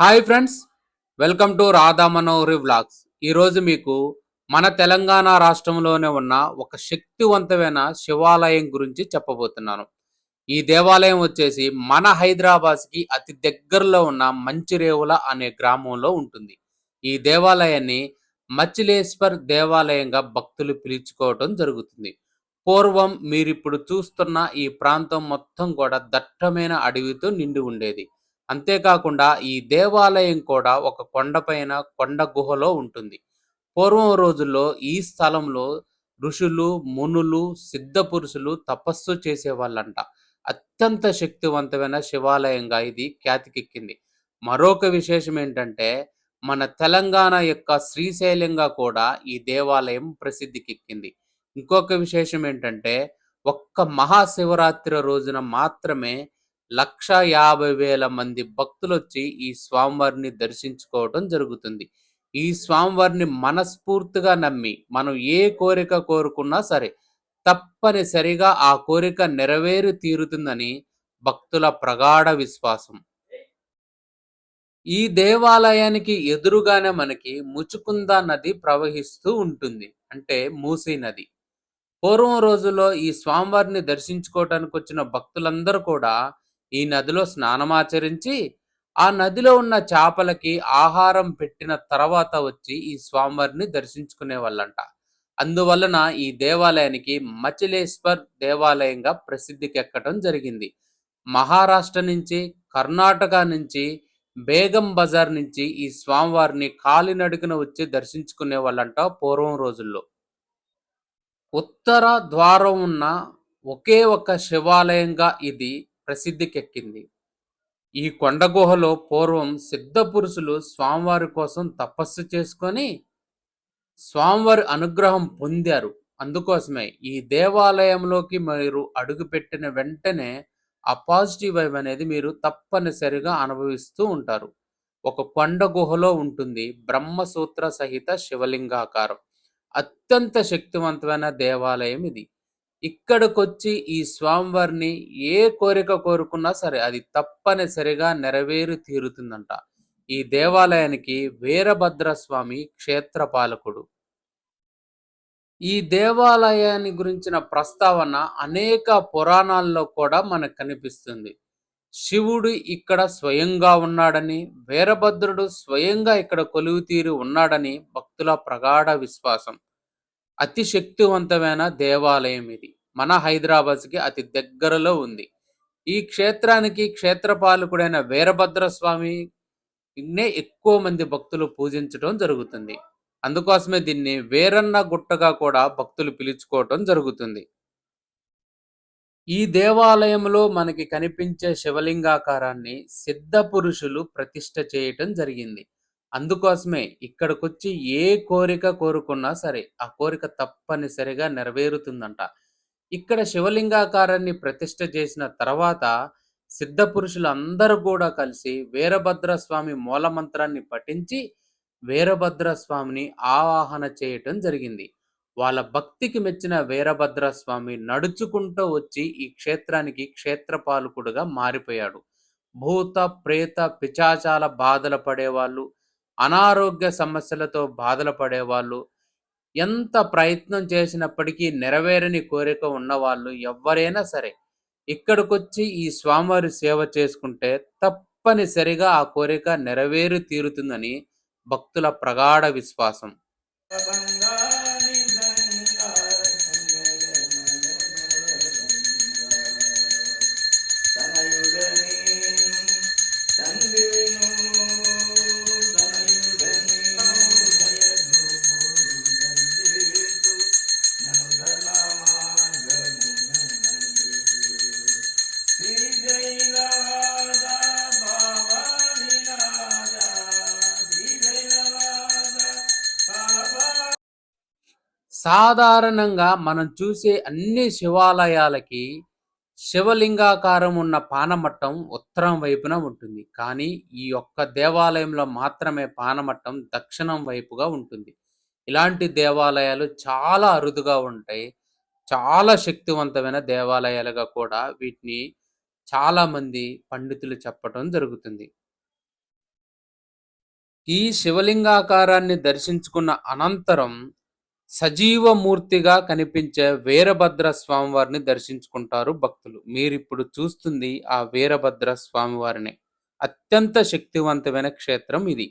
Hi friends welcome to Radha Manohari vlogs. ఈరోజు మీకు మన తెలంగాణ రాష్ట్రంలోనే ఉన్న ఒక శక్తివంతమైన శివాలయం గురించి చెప్పబోతున్నాను. ఈ దేవాలయం వచ్చేసి మన హైదరాబాద్కి అతి దగ్గరలో ఉన్న మంచిరేవుల అనే గ్రామంలో ఉంటుంది. ఈ దేవాలయాన్ని మచిలేశ్వర్ దేవాలయంగా భక్తులు పిలుచుకోవటం జరుగుతుంది. పూర్వం మీరిప్పుడు చూస్తున్న ఈ ప్రాంతం మొత్తం కూడా దట్టమైన అడవితో నిండి ఉండేది. అంతేకాకుండా ఈ దేవాలయం కూడా ఒక కొండపైన కొండ గుహలో ఉంటుంది. పూర్వం రోజుల్లో ఈ స్థలంలో ఋషులు మునులు సిద్ధ పురుషులు తపస్సు చేసేవాళ్ళంట. అత్యంత శక్తివంతమైన శివాలయంగా ఇది ఖ్యాతికెక్కింది. మరొక విశేషం ఏంటంటే మన తెలంగాణ యొక్క శ్రీశైలంగా కూడా ఈ దేవాలయం ప్రసిద్ధికెక్కింది. ఇంకొక విశేషం ఏంటంటే ఒక్క మహాశివరాత్రి రోజున మాత్రమే లక్ష యాభై వేల మంది భక్తులు వచ్చి ఈ స్వామివారిని దర్శించుకోవటం జరుగుతుంది. ఈ స్వామివారిని మనస్ఫూర్తిగా నమ్మి మనం ఏ కోరిక కోరుకున్నా సరే తప్పనిసరిగా ఆ కోరిక నెరవేరు తీరుతుందని భక్తుల ప్రగాఢ విశ్వాసం. ఈ దేవాలయానికి ఎదురుగానే మనకి ముచుకుంద నది ప్రవహిస్తూ ఉంటుంది. అంటే మూసీ నది. పూర్వం రోజుల్లో ఈ స్వామివారిని దర్శించుకోవటానికి వచ్చిన భక్తులందరూ కూడా ఈ నదిలో స్నానమాచరించి ఆ నదిలో ఉన్న చేపలకి ఆహారం పెట్టిన తర్వాత వచ్చి ఈ స్వామివారిని దర్శించుకునే వాళ్ళంట. అందువలన ఈ దేవాలయానికి మచిలేశ్వర్ దేవాలయంగా ప్రసిద్ధికెక్కడం జరిగింది. మహారాష్ట్ర నుంచి కర్ణాటక నుంచి బేగం బజార్ నుంచి ఈ స్వామివారిని కాలినడుగున వచ్చి దర్శించుకునే వాళ్ళంట పూర్వం రోజుల్లో. ఉత్తర ద్వారం ఉన్న ఒకే ఒక శివాలయంగా ఇది ప్రసిద్ధికెక్కింది. ఈ కొండ గుహలో పూర్వం సిద్ధ పురుషులు స్వామివారి కోసం తపస్సు చేసుకొని స్వామివారి అనుగ్రహం పొందారు. అందుకోసమే ఈ దేవాలయంలోకి మీరు అడుగుపెట్టిన వెంటనే ఆ పాజిటివ్ వైబ్ అనేది మీరు తప్పనిసరిగా అనుభవిస్తూ ఉంటారు. ఒక కొండ గుహలో ఉంటుంది బ్రహ్మసూత్ర సహిత శివలింగాకారం. అత్యంత శక్తివంతమైన దేవాలయం ఇది. ఇక్కడికొచ్చి ఈ స్వామివారిని ఏ కోరిక కోరుకున్నా సరే అది తప్పనిసరిగా నెరవేరు తీరుతుందంట. ఈ దేవాలయానికి వీరభద్ర స్వామి క్షేత్రపాలకుడు. ఈ దేవాలయాన్ని గురించిన ప్రస్తావన అనేక పురాణాల్లో కూడా మనకు కనిపిస్తుంది. శివుడు ఇక్కడ స్వయంగా ఉన్నాడని వీరభద్రుడు స్వయంగా ఇక్కడ కొలువు తీరి ఉన్నాడని భక్తుల ప్రగాఢ విశ్వాసం. అతి శక్తివంతమైన దేవాలయం ఇది. మన హైదరాబాద్కి అతి దగ్గరలో ఉంది. ఈ క్షేత్రానికి క్షేత్రపాలకుడైన వీరభద్ర స్వామి ఎక్కువ మంది భక్తులు పూజించడం జరుగుతుంది. అందుకోసమే దీన్ని వేరన్న గుట్టగా కూడా భక్తులు పిలుచుకోవటం జరుగుతుంది. ఈ దేవాలయంలో మనకి కనిపించే శివలింగాకారాన్ని సిద్ధ పురుషులు ప్రతిష్ట చేయటం జరిగింది. అందుకోసమే ఇక్కడికొచ్చి ఏ కోరిక కోరుకున్నా సరే ఆ కోరిక తప్పనిసరిగా నెరవేరుతుందంట. ఇక్కడ శివలింగాకారాన్ని ప్రతిష్ట చేసిన తర్వాత సిద్ధ పురుషులు అందరూ కూడా కలిసి వీరభద్ర స్వామి మూలమంత్రాన్ని పఠించి వీరభద్ర స్వామిని ఆవాహన చేయటం జరిగింది. వాళ్ళ భక్తికి మెచ్చిన వీరభద్ర స్వామి నడుచుకుంటూ వచ్చి ఈ క్షేత్రానికి క్షేత్రపాలకుడుగా మారిపోయాడు. భూత ప్రేత పిచాచాల బాధలు పడేవాళ్ళు అనారోగ్య సమస్యలతో బాధలు పడేవాళ్ళు ఎంత ప్రయత్నం చేసినప్పటికీ నెరవేరని కోరిక ఉన్నవాళ్ళు ఎవరైనా సరే ఇక్కడికొచ్చి ఈ స్వామివారి సేవ చేసుకుంటే తప్పనిసరిగా ఆ కోరిక నెరవేరు తీరుతుందని భక్తుల ప్రగాఢ విశ్వాసం. సాధారణంగా మనం చూసే అన్ని శివాలయాలకి శివలింగాకారం ఉన్న పానమట్టం ఉత్తరం వైపున ఉంటుంది. కానీ ఈ యొక్క దేవాలయంలో మాత్రమే పానమట్టం దక్షిణం వైపుగా ఉంటుంది. ఇలాంటి దేవాలయాలు చాలా అరుదుగా ఉంటాయి. చాలా శక్తివంతమైన దేవాలయాలుగా కూడా వీటిని చాలామంది పండితులు చెప్పటం జరుగుతుంది. ఈ శివలింగాకారాన్ని దర్శించుకున్న అనంతరం సజీవ మూర్తిగా కనిపించే వీరభద్ర స్వామివారిని దర్శించుకుంటారు భక్తులు. మీరిప్పుడు చూస్తుంది ఆ వీరభద్ర స్వామివారిని అత్యంత శక్తివంతమైన క్షేత్రం ఇది.